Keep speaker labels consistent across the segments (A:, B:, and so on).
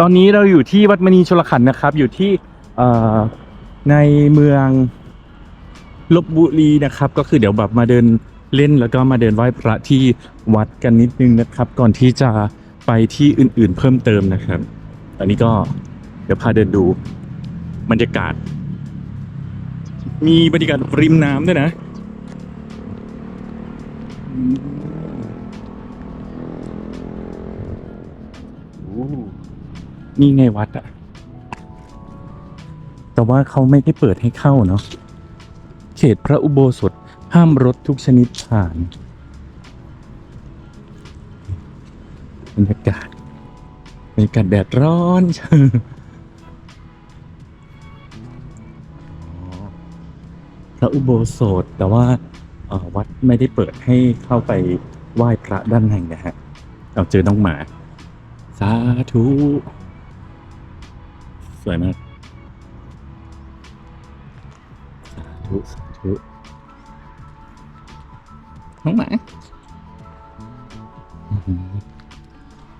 A: ตอนนี้เราอยู่ที่วัดมณีชลขันธ์นะครับ อยู่ที่ในเมืองลบบุรีนะครับ ก็คือเดี๋ยวแบบมาเดินเล่นแล้วก็มาเดินไหว้พระที่วัดกันนิดนึงนะครับ ก่อนที่จะไปที่อื่นๆเพิ่มเติมนะครับ ตอนนี้ก็เดี๋ยวพาเดินดูบรรยากาศ มีบรรยากาศริมน้ำด้วยนะ นี่ไงวัดอะแต่ว่าเขาไม่ได้เปิดให้เข้าเนาะเขตพระอุโบสถห้ามรถทุกชนิดผ่านบรรยากาศบรรยากาศแดดร้อนพระอุโบสถแต่ว่าวัดไม่ได้เปิดให้เข้าไปไหว้พระด้านในนะฮะ เอาเจอน้องหมา สาธุ สวยมาก สาธุ สาธุ น้องหมา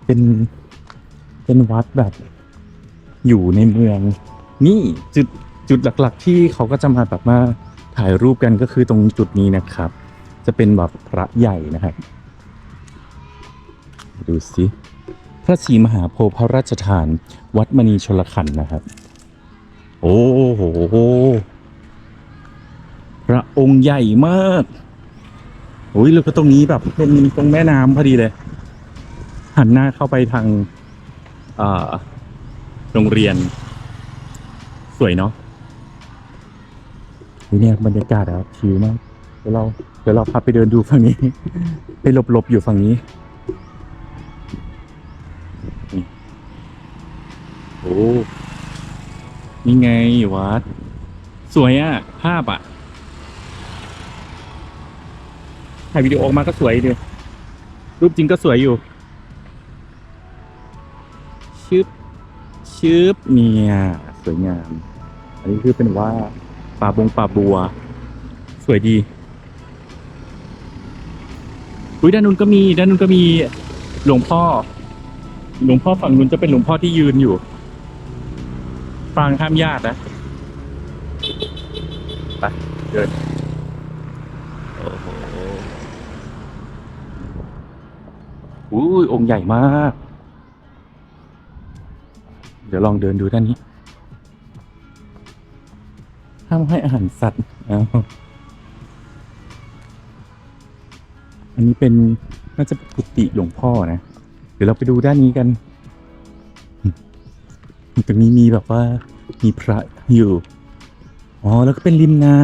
A: เป็น เป็นวัดแบบ อยู่ในเมือง นี่จุดจุดหลัก ๆ ที่เขาก็จะมาแบบมาถ่ายรูปกันก็คือตรงจุดนี้นะครับ จะเป็นแบบพระใหญ่นะครับ ดูสิ พระศรีมหาโพธิ์พระราชทาน วัดมณีชลขันธ์นะครับ โอ้โหพระองค์ใหญ่มากโอ้ยแล้วก็ตรงนี้แบบเป็นตรงแม่น้ำพอดีเลย หันหน้าเข้าไปทางโรงเรียน สวยเนาะนี่เนี่ยบรรยากาศอะชิลมาก เดี๋ยวเราเดี๋ยวเราพาไปเดินดูฝั่งนี้ ไปหลบๆอยู่ฝั่งนี้โอ้ นี่ไงวัด สวยอะภาพอะถ่ายวิดีโอออกมาก็สวยดีรูปจริงก็สวยอยู่ ชึบ ชึบ เนี่ย สวยงาม อันนี้คือเป็นว่าป่าบงป่าบัว สวยดีอุ้ยด้านนู้นก็มี ด้านนู้นก็มีหลวงพ่อ หลวงพ่อฝั่งนู้นจะเป็นหลวงพ่อที่ยืนอยู่ ฟังห้ามญาตินะไปเดินโอ้โหอุ้ยองค์ใหญ่มาก เดี๋ยวลองเดินดูด้านนี้ห้ามให้อาหารสัตว์อ้าวอันนี้เป็นน่าจะปกุฏิหลวงพ่อนะ เดี๋ยวเราไปดูด้านนี้กัน ตรงนี้มีแบบว่ามีพระอยู่ อ๋อ แล้วก็เป็นริมน้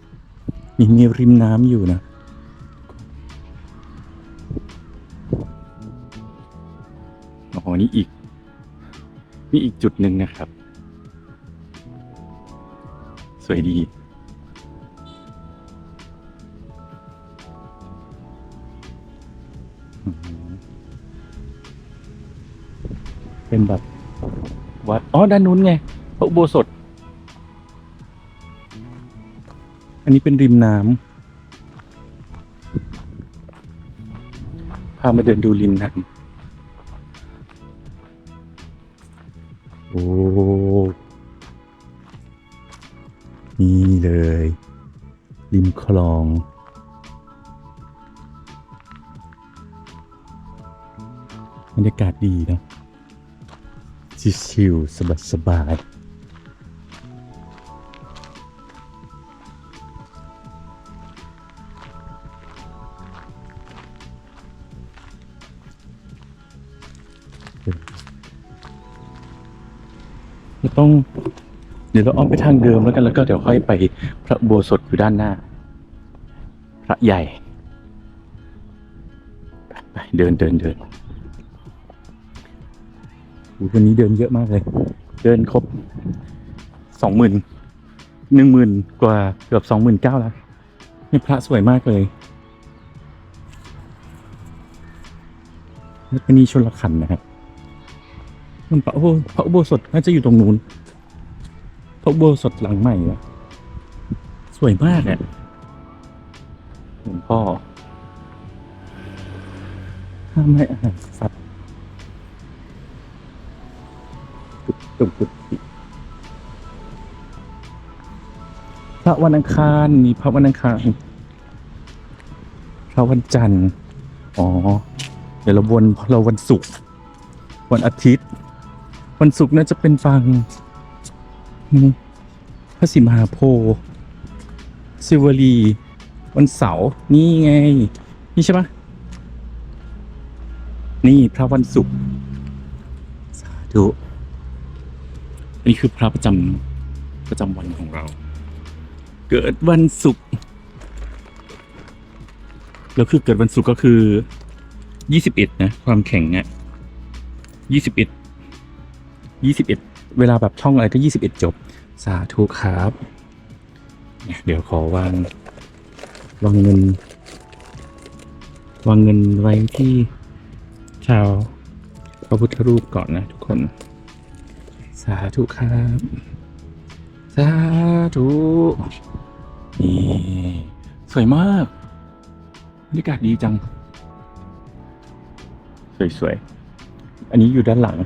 A: ำมีมีริมน้ำอยู่นะ อ๋อ นี่อีก นี่อีกจุดหนึ่งนะครับ สวยดีเป็นแบบ วัด อ๋อ ด้านนู้นไง พระอุโบสถ อันนี้เป็นริมน้ำพามาเดินดูริมน้ำโอ้ นี่เลย ริมคลองบรรยากาศดีเนะ ชิวๆสบายๆต้องเดี๋ยวเราอ้อมไปทางเดิมแล้วกันแล้วก็เดี๋ยวค่อยไปพระโบสถอยู่ด้านหน้า พระใหญ่ ไปเดินเดินเดิน วันนี้เดินเยอะมากเลย เดินครบสองหมื่นหนึ่งหมื่นกว่าเกือบสองหมื่นเก้าแล้วนี่พระสวยมากเลยวัดมณีชนละขันนะครับมันพระอุโบพระอุโบสถน่าจะอยู่ตรงนู้นพระอุโบสถหลังใหม่อะสวยมากอะหลวงพ่อห้ามให้อาหารสัตว์ ตุกุติพระวันอังคารมีพระวันอังคารพระวันจันทร์อ๋อ เดี๋ยวเราวนเราวันศุกร์วันอาทิตย์ วันศุกร์น่าจะเป็นฟังพระสิมหาโพสิวลี วันเสาร์นี่ไง นี่ใช่ปะนี่พระวันศุกร์สาธุ นนี้คือพระประจำประจำวันของเรา เกิดวันศุกร์แล้วคือเกิดวันศุกร์ก็คือยี่สิบเอ็ดนะ ความแข็งอะยี่สิบเอ็ดยี่สิบเอ็ดเวลาแบบท่องอะไรก็ยี่สิบเอ็ดจบ สาธุครับเดี๋ยวขอวางวางเงิน วางเงินไว้ที่ชาวพระพุทธรูปก่อนนะทุกคน สาธุครับ สาธุนี่สวยมากบรรยากาศดีจัง สวยๆ อันนี้อยู่ด้านหลัง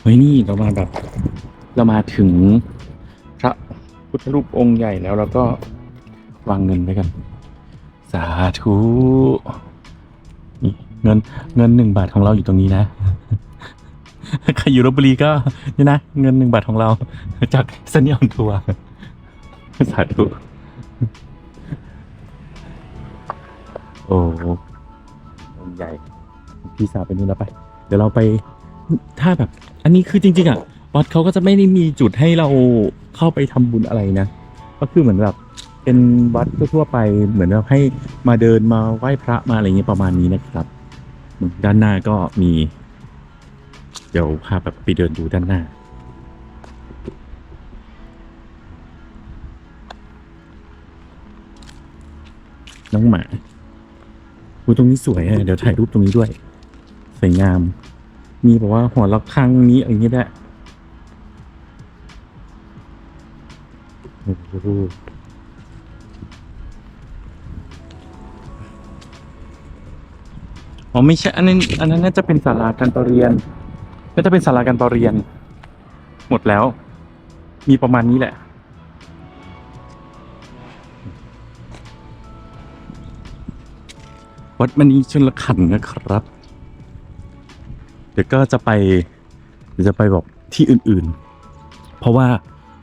A: เฮ้ยนี่เรามาแบบ เรามาถึงพระพุทธรูปองค์ใหญ่แล้วเราก็วางเงินไว้กัน สาธุนี่เงินเงินหนึ่งบาทของเราอยู่ตรงนี้นะ ใครอยู่ลบบุรีก็นี่นะ เงินหนึ่งบาทของเรา จากเซนยอนทัวร์สาธุโอ้องใหญ่ พี่สาวไปนู่นแล้วไป เดี๋ยวเราไปถ้าแบบ อันนี้คือจริง ๆ อะ วัดเขาก็จะไม่ได้มีจุดให้เราเข้าไปทำบุญอะไรนะ ก็คือเหมือนแบบเป็นวัดทั่วๆไปเหมือนแบบให้มาเดินมาไหว้พระมาอะไรเงี้ยประมาณนี้นะครับ ด้านหน้าก็มี เดี๋ยวพาแบบไปเดินดูด้านหน้า น้องหมาอูตรงนี้สวยอะเดี๋ยวถ่ายรูปตรงนี้ด้วย สวยงาม มีแบบว่าหัวละคังนี้อะไรอย่างเงี้ยได้โอ้โหอ๋อไม่ใช่ อันนั้นอันนั้นน่าจะเป็นศาลาการประเรียน น่าจะเป็นศาลาการประเรียน หมดแล้ว มีประมาณนี้แหละ วัดมณีชนละขันนะครับ เดี๋ยวก็จะไปเดี๋ยวจะไปบอกที่อื่นๆ เพราะว่า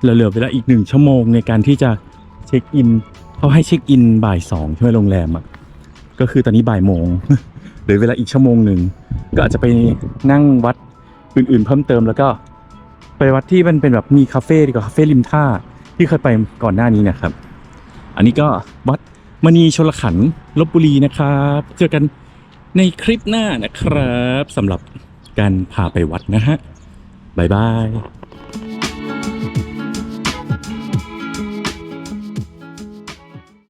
A: เราเหลือเวลาอีกหนึ่งชั่วโมงในการที่จะเช็คอินเขาให้เช็คอินบ่ายสองใช่ไหมโรงแรมอะก็คือตอนนี้บ่ายโมงเหลือเวลาอีกชั่วโมงหนึ่งก็อาจจะไปนั่งวัด อื่นๆ เพิ่มเติมแล้วก็ไปวัดที่มันเป็นแบบมีคาเฟ่ดีกว่าคาเฟ่ริมท่าที่เคยไปก่อนหน้านี้นะครับ อันนี้ก็วัดมณีชลขันลบบุรีนะครับ เจอกันในคลิปหน้านะครับสำหรับการพาไปวัดนะฮะ บ๊ายบาย